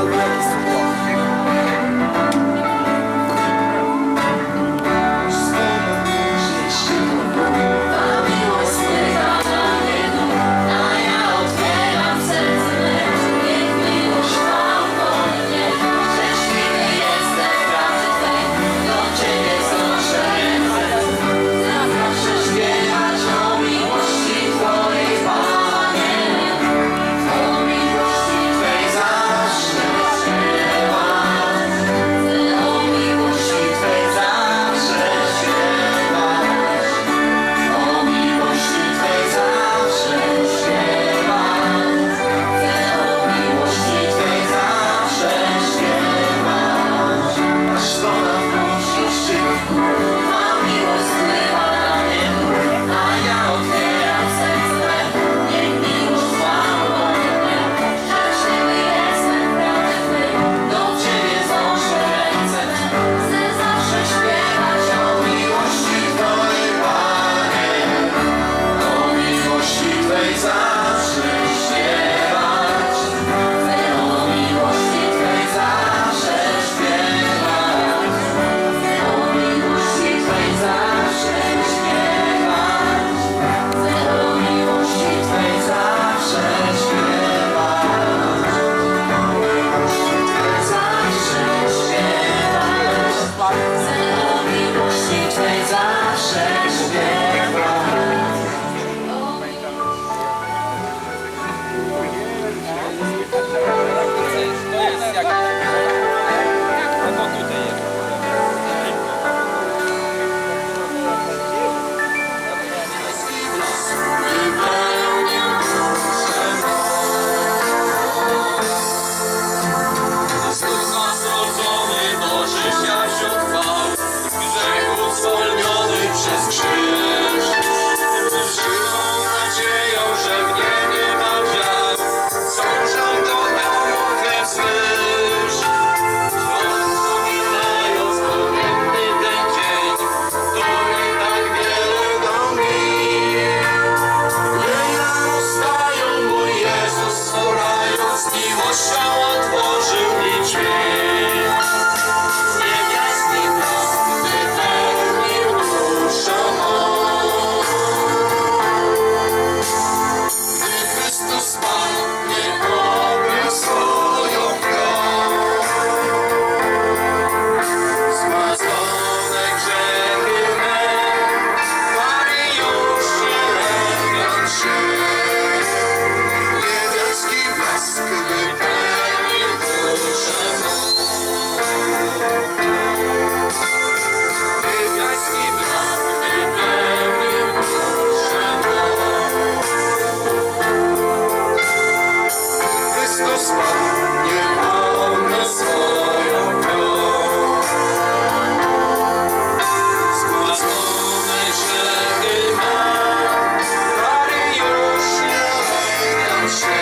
I'll shine.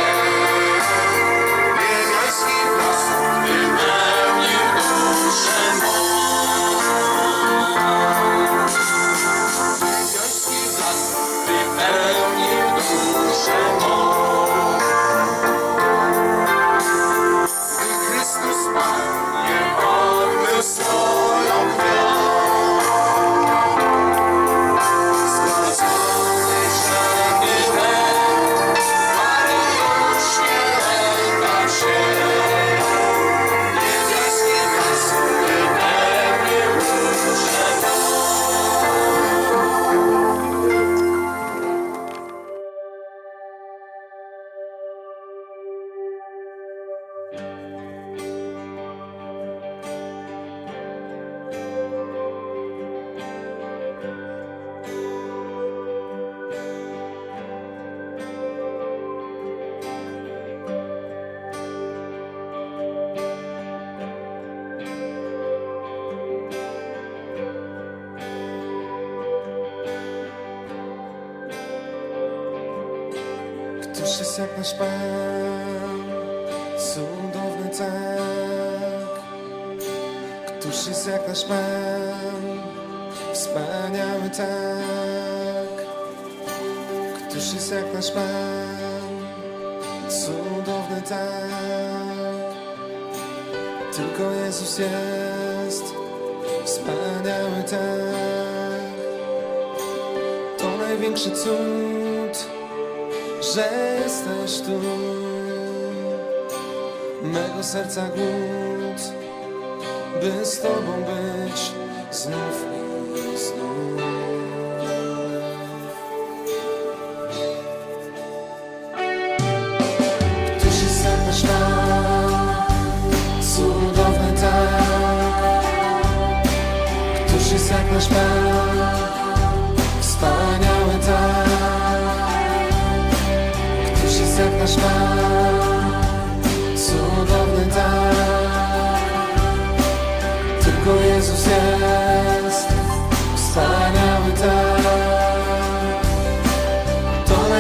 Któż jest jak nasz Pan, cudowny tak. Któż jest jak nasz Pan, wspaniały tak. Któż jest jak nasz Pan, cudowny tak. Tylko Jezus jest wspaniały tak. To największy cud że jesteś tu. Mego serca głód, by z Tobą być znów, znów. Któż jest jak nasz Pan, cudowny tak. Któż jest jak nasz Pan, wspaniały tak. Któż jest jak nasz